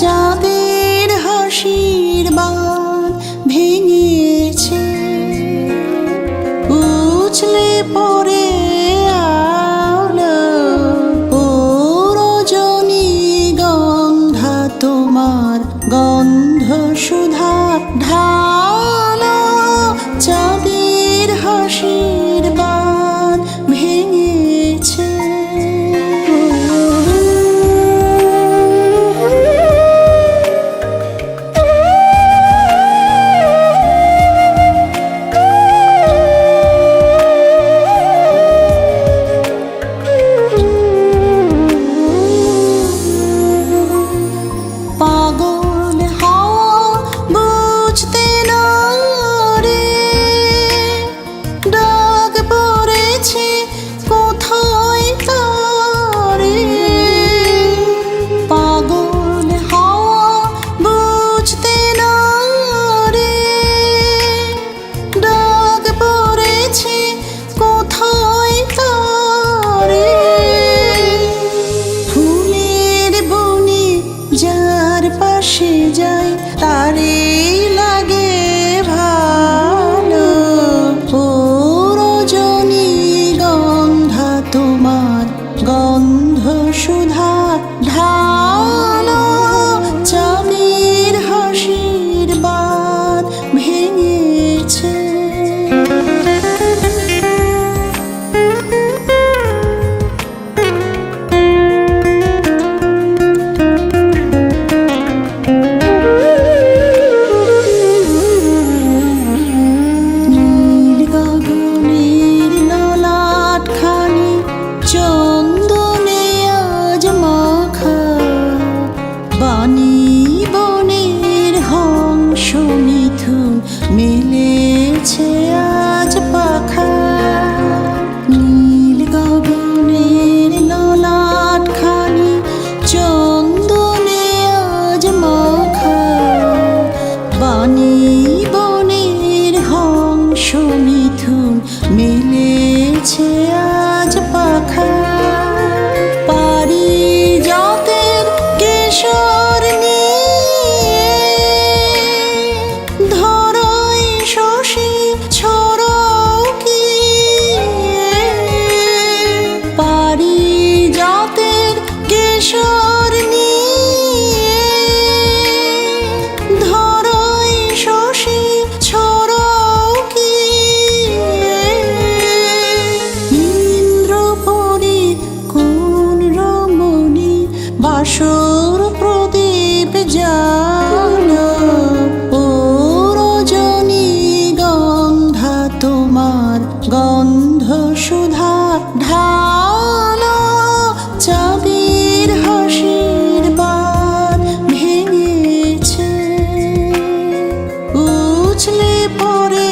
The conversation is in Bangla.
চাঁদের হাসির বান ভেঙেছে। উছলে পড়ে জীবনের হংস মিথুন মিলেছে আজ পাখা। নীল গগনের ললাট খানি চন্দনে আজ মাখা। বাণী বনের হংস মিথুন মিলেছে আজ আশুর প্রদীপ জানা, ও রজনী গন্ধা তোমার গন্ধ সুধা ঢালো চাবির হাসির বাদ ভেঙেছে। উছলে পরে